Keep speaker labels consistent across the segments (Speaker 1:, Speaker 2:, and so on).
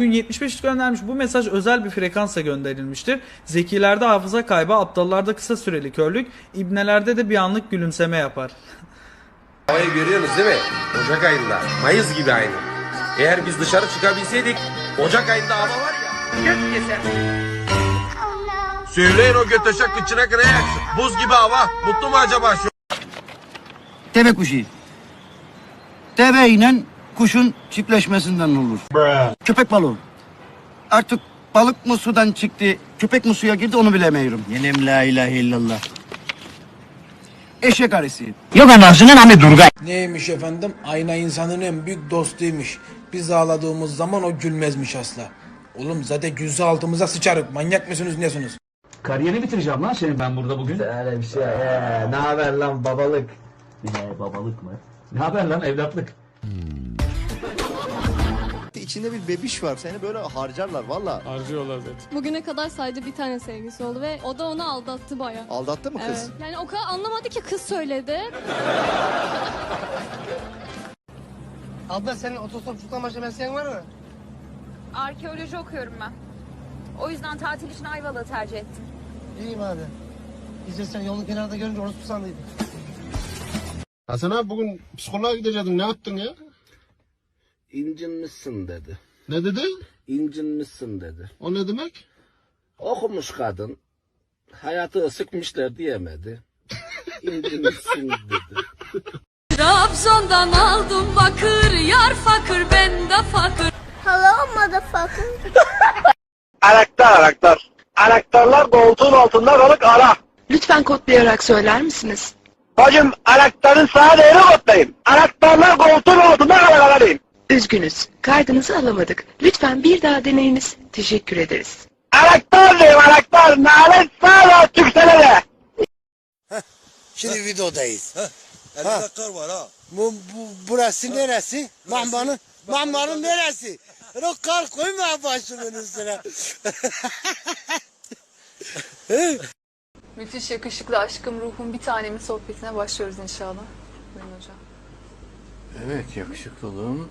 Speaker 1: Bugün 75 göndermiş. Bu mesaj özel bir frekansla gönderilmiştir. Zekilerde hafıza kaybı, aptallarda kısa süreli körlük, ibnelerde de bir anlık gülümseme yapar.
Speaker 2: Havayı görüyorsunuz değil mi? Ocak ayında. Mayıs gibi aynı. Eğer biz dışarı çıkabilseydik Ocak ayında hava var ya. Göt keser. Söyleyin o göteşek kıçına kına yaksın. Buz gibi hava. Mutlu mu acaba şu?
Speaker 3: Deve kuşu. Deve ile kuşun çiftleşmesinden olur. Köpek balığı. Artık balık mı sudan çıktı, köpek mi suya girdi onu bilemiyorum. Yenem la ilahe illallah. Eşek arısı. Yok anasının ami durgay.
Speaker 4: Neymiş efendim? Ayna insanın en büyük dostuymuş. Biz ağladığımız zaman o gülmezmiş asla. Oğlum zaten gülse altımıza sıçarık. Manyak mısınız nesiniz?
Speaker 5: Kariyerini bitireceğim lan senin ben burada bugün.
Speaker 6: Öyle bir şey. Ee, ne haber lan babalık?
Speaker 5: Ne babalık mı? Ne haber lan evlatlık?
Speaker 7: İçinde bir bebiş var. Seni böyle harcarlar valla.
Speaker 8: Bugüne kadar sadece bir tane sevgisi oldu ve o da onu aldattı baya.
Speaker 7: Aldattı mı kız?
Speaker 8: Evet. Yani o kadar anlamadı ki kız söyledi.
Speaker 9: Abla senin otostop tutan başlamasyon var mı?
Speaker 10: Arkeoloji okuyorum ben. O yüzden tatil için Ayvalık'ı tercih ettim.
Speaker 9: İyiyim abi. Biz de seni yolun kenarında görünce orospu sandıydım.
Speaker 7: Hasan abi bugün psikoloğa gidecektin. Ne yaptın ya?
Speaker 3: İncinmişsin dedi.
Speaker 7: Ne dedi?
Speaker 3: İncinmişsin dedi.
Speaker 7: O ne demek?
Speaker 3: Okumuş kadın. Hayatı sıkmışlar diyemedi. İncinmişsin dedi.
Speaker 8: Trabzon'dan aldım bakır, yar fakir ben de fakir.
Speaker 10: Hello motherfucker.
Speaker 9: Anahtar anahtar. Anahtarlar koltuğun altında kalık ara.
Speaker 10: Lütfen kodlayarak söyler misiniz?
Speaker 9: Bacım anahtarın sağ değeri kodlayayım. Anahtarlar koltuğun altında kalık ara diyeyim.
Speaker 10: Üzgünüz. Kaydınızı alamadık. Lütfen bir daha deneyiniz. Teşekkür ederiz.
Speaker 9: Anahtar diyeyim anahtar. Nalet sağ Türksel'e de.
Speaker 4: Şimdi videodayız.
Speaker 2: Elinde kar var ha.
Speaker 9: Bu, bu, burası neresi? Mahmanın, Mahmanın neresi? O kar koyma başımın üstüne.
Speaker 10: Müthiş yakışıklı aşkım ruhum bir tanemin sohbetine başlıyoruz inşallah. Buyurun hocam.
Speaker 3: Evet yakışıklılığın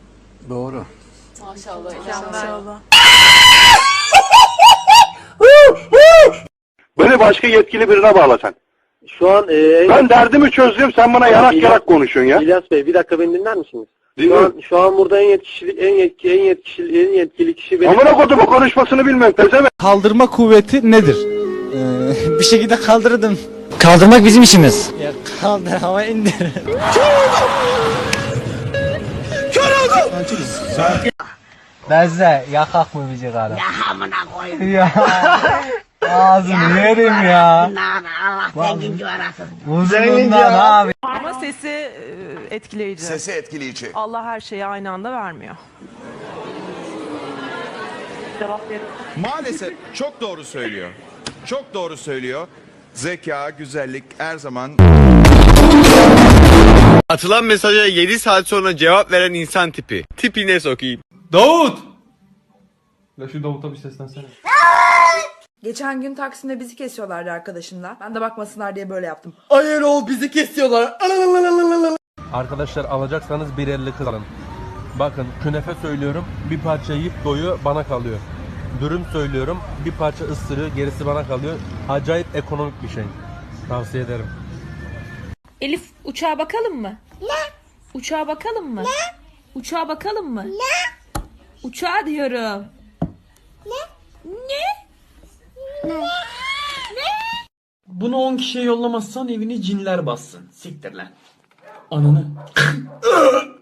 Speaker 3: doğru.
Speaker 10: Maşallah. Maşallah.
Speaker 9: Beni başka yetkili birine bağla sen. Şu an ben derdimi çözdüm sen bana yarak yarak konuşuyorsun ya.
Speaker 6: İlyas Bey bir dakika beni dinler misiniz? Şu an, şu an burada en yetkili en yetkili en yetkili en yetkili kişi benim.
Speaker 9: Amına kodumu konuşmasını bilmiyorum pezeme.
Speaker 1: Kaldırma kuvveti nedir?
Speaker 5: bir şekilde kaldırdım.
Speaker 6: Kaldırmak bizim işimiz.
Speaker 5: Ya kaldır ama indir. Ben size yakak mı bizi karı? Ya amına koyayım. Ya ağzını yerim ya. Allah zenginci arasın. Uzunluğundan abi.
Speaker 10: Ama sesi etkileyici.
Speaker 2: Sesi etkileyici.
Speaker 10: Allah her şeyi aynı anda vermiyor. Cevap verin.
Speaker 11: Maalesef çok doğru söylüyor. Çok doğru söylüyor. Zeka, güzellik her zaman
Speaker 2: Atılan mesaja 7 saat sonra cevap veren insan tipi. Tipine sokayım.
Speaker 1: Davut!
Speaker 10: Geçen gün Taksim'de bizi kesiyorlardı arkadaşımla. Ben de bakmasınlar diye böyle yaptım.
Speaker 5: Hayır o bizi kesiyorlar.
Speaker 6: Arkadaşlar alacaksanız 1.50 kız alın. Bakın künefe söylüyorum bir parça yiyip doyu bana kalıyor. Dürüm söylüyorum bir parça ısırıyor gerisi bana kalıyor. Acayip ekonomik bir şey. Tavsiye ederim.
Speaker 10: Elif uçağa bakalım mı? Ne? Uçağa bakalım mı? Ne? Uçağa bakalım mı? Ne? Uçağa diyorum.
Speaker 1: Bunu 10 kişiye yollamazsan evini cinler bassın. Siktir lan. Ananı.